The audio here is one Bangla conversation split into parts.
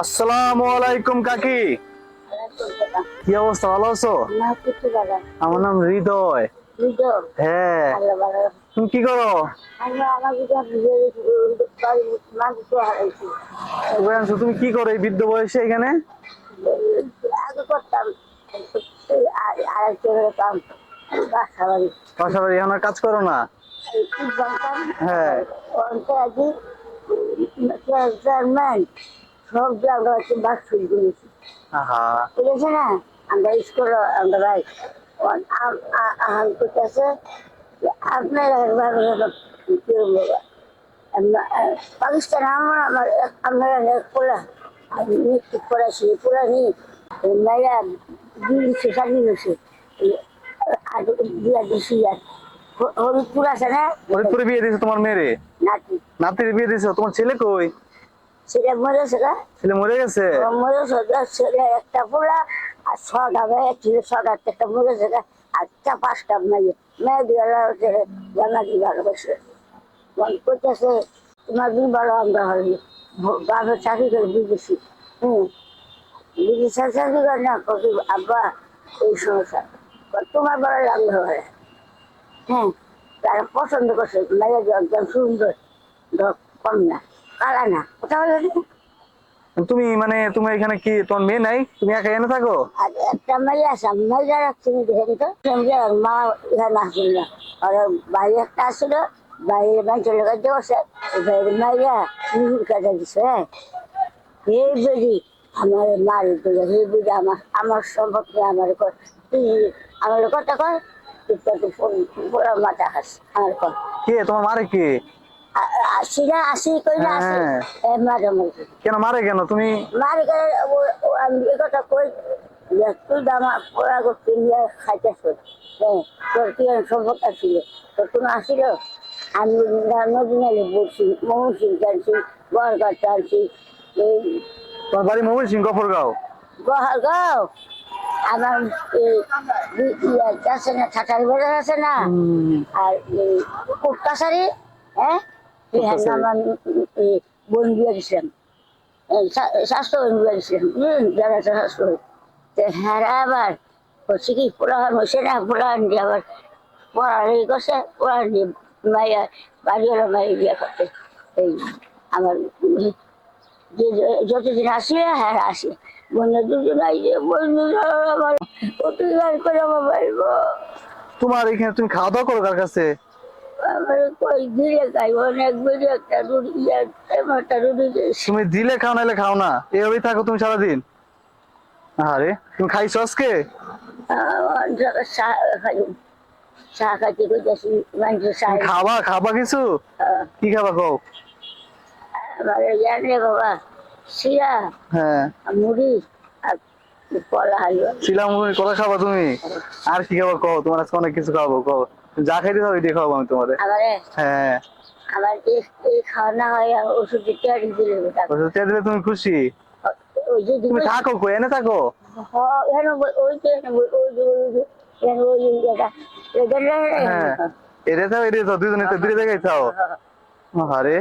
আসসালামু আলাইকুম, কাকি। কি অবস্থা? ভালো আছো? আমার নাম হৃদয়। হ্যাঁ। তুমি কি করো? তুমি কি করো এই বৃদ্ধ বয়সে এখানে? পাশাপাশি এখন কাজ করো না? হ্যাঁ। চেয়ারম্যান সব যে আমরা হচ্ছে বাস শুরু করেছি বুঝেছে না? আমরা স্কুল আমরা ভাই আহান করতেছে। আপনার পাকিস্তান আমার আমার আপনারা পোলা আমি মৃত্যু পড়াছি পোলা নেই মেয়েরা দিয়েছে স্বাধীন হয়েছে। আর দিয়া দিছি আর। হরিপুর আছে না? ফরিদপুরে বিয়ে দিয়েছ তোমার মেয়েরে? নাতি। নাতির বিয়ে দিয়েছ? তোমার ছেলে কই? সেটা মরেছে না ছেলে মরে গেছে? মরেছে ছেলে একটা পোলা আর ছটা মেয়ে ছিল ছটা একটা মরেছে না আটটা পাঁচটা মেয়ে। মেয়ে দিয়ে জানাকি ভালোবাসে। মন করতেছে তোমার দিন ভালো আমরা হই বাবার চাকরি করে বুঝেছি হুম। বুঝেছি চাকরি করে না কবি আব্বা এই সমস্যা তোমার ভালো লাগল হয়। হ্যাঁ তারা পছন্দ করছে মেয়ে যে একদম সুন্দর দ- কম না কালা না কোথাও তুমি মানে তুমি এখানে কি তোমার মেয়ে নাই তুমি একা এনে থাকো আর একটা মেয়ে আছে রাখছি দেখেন তো মা এখানে না আর বাইরে একটা আসছিল বাইরে বাইরে লাগাতে বসে বাইরে দিছে হ্যাঁ এই বেরি আমার মার দিল হে বুঝে আমার আমার সম্পর্কে আমার আমার কথা কয় মাথা খাস আমার কে তোমার মারে কে আসি না আসি কই না হ্যাঁ। মাঝে কেন মারে কেন? তুমি মারি আমি এ কথা কই তুই আমার পোড়া করতে নিয়ে খাইতেছ। তোর কি সম্পর্ক ছিল? তোর কোনো আসিল? আমি নদী বলছি মোহন সিং টানছি গড়গাঁ টানছি তোমার বাড়ি মহুল সিং গফরগাঁও? গড়গাঁও আমার আছে না ছাটারি বাজার আছে না? আর এই কুটকাছারি হ্যাঁ? এখানে কুটকাছারি। আমার এই বোন বিয়ে দিয়েছিলাম এই শা- স্বাস্থ্য বোন বিয়ে দিয়েছিলাম হুম যারা স্বাস্থ্য। তো হ্যাঁ আবার হচ্ছে কি পোলাহান হয়েছে না পোলাহান দিয়ে আবার পড়ালেখি করছে পোলাহান দিয়ে মাইয়া বাড়িওয়ালা মাইয়া বিয়ে করতে এই আমার যে যে- যতদিন আসলে হ্যাঁ আসে বন্ধু দুজন বন্ধু আমার প্রতিবার করে আমার বাড়বো তোমার এখানে তুমি খাওয়া দাওয়া করো কার কাছে? তুমি দিলে খাও নাহলে খাও না। এভাবেই থাকো তুমি সারাদিন। আরে তুমি খাইছো আজকে? খাবা খাবা কিছু? কি খাবা কও? বাবা শিরা হ্যাঁ। মুড়ি আর কলা হালুয়া। কথা খাবা তুমি? আর কি খাবা কও? তোমার আজকে অনেক কিছু খাব কও। যা খাইতে চাও এটাই খাওয়াবো আমি তোমারে আমারে হ্যাঁ। আমার এই এই খাওয়ানো হয় ওষুধ দিতে আর দিলে ওষুধ দিলে তুমি খুশি? তুমি থাকো কই এনে থাকো। হ্যাঁ, এটা থাও এটা থাও দুজনে তো দুই জায়গায় থাও আরে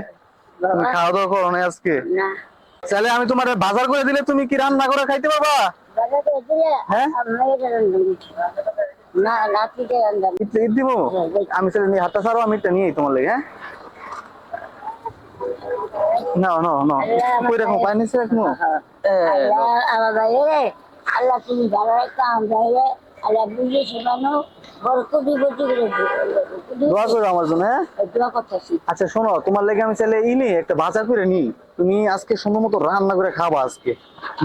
তুমি খাওয়া দাওয়া করো না আজকে? না। তাহলে আমি তোমার বাজার করে দিলে তুমি কি রান্না করে খাইতে পারবা? হ্যাঁ? না দিব? আমি সেটা নিয়ে হাতটা ছাড়ো আমি এটা নিয়ে তোমার লেগে হ্যাঁ? না না না। কই রাখো পানি নিচে রাখব? আল্লাহ আমার বাইরে আল্লাহ তুমি ভালো একটা আমার বাইরে আল্লাহ বুঝে শোনানো দোয়া করো আমার জন্য হ্যাঁ? আচ্ছা শোনো তোমার লেগে আমি চাইলে ই নি একটা বাজার করে নি তুমি আজকে সুন্দর মতো রান্না করে খাবা আজকে।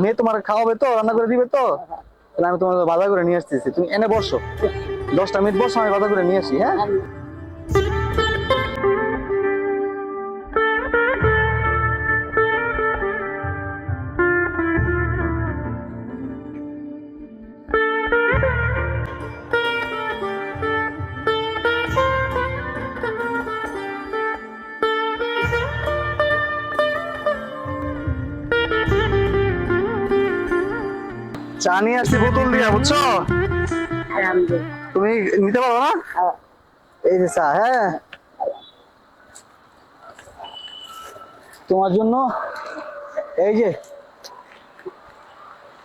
মেয়ে তোমার খাওয়াবে তো রান্না করে দিবে তো? তাহলে আমি তোমার বাজার করে নিয়ে আসতেছি। তুমি এনে বসো। দশটা মিনিট বসো, আমি বাজার করে নিয়ে আসি হ্যাঁ? চা নিয়ে আসছি বোতল দিয়া, বুঝছ? তুমি নিতে পারো না। এই যে চা হ্যাঁ। তোমার জন্য এই যে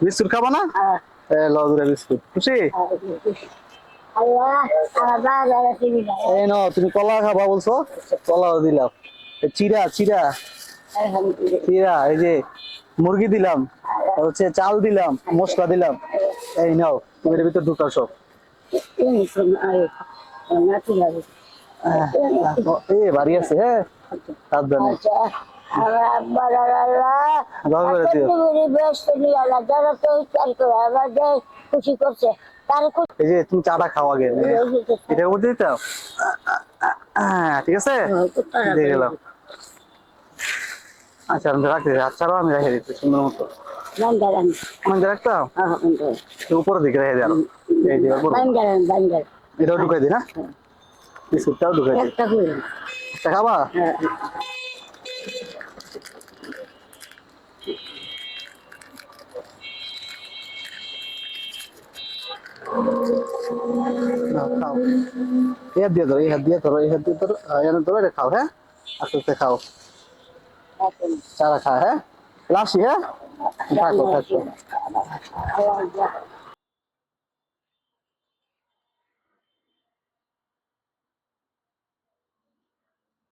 বিস্কুট খাবা না? এ বিস্কুট। খুশি? এই ন তুমি কলা খাবা বলছো? কলাও দিলাম। চিরা চিরা। চিরা, এই যে মুরগি দিলাম হচ্ছে চাল দিলাম মশলা দিলাম। এই নাও তুমি এর ভিতর ঢুকাও সব। এ বাড়ি আছে হ্যাঁ সাবধানে। করে দিও। তুমি এই যে চাটা খাও আগে। এটা করতে দিতাম ঠিক আছে? দিয়ে গেলাম। আচ্ছা আমি রাখতে আচ্ছাড়াও আমি রেখে দিচ্ছি সুন্দর মতো। আমি। রাখতাম উপরের দিকে রেখে দিলাম এটাও ঢুকাই দিই না? বিস্কুটটাও ঢুকাই দিই একটা খাবা? হ্যাঁ। খাও। হাত দিয়ে ধরো এই হাত দিয়ে ধরো এই হাত দিয়ে ধরো। এনে ধরো এটা খাও হ্যাঁ? আস্তে আস্তে খাও। চারা খা হ্যাঁ লাসি হ্যাঁ থাকো থাকো আল্লাহ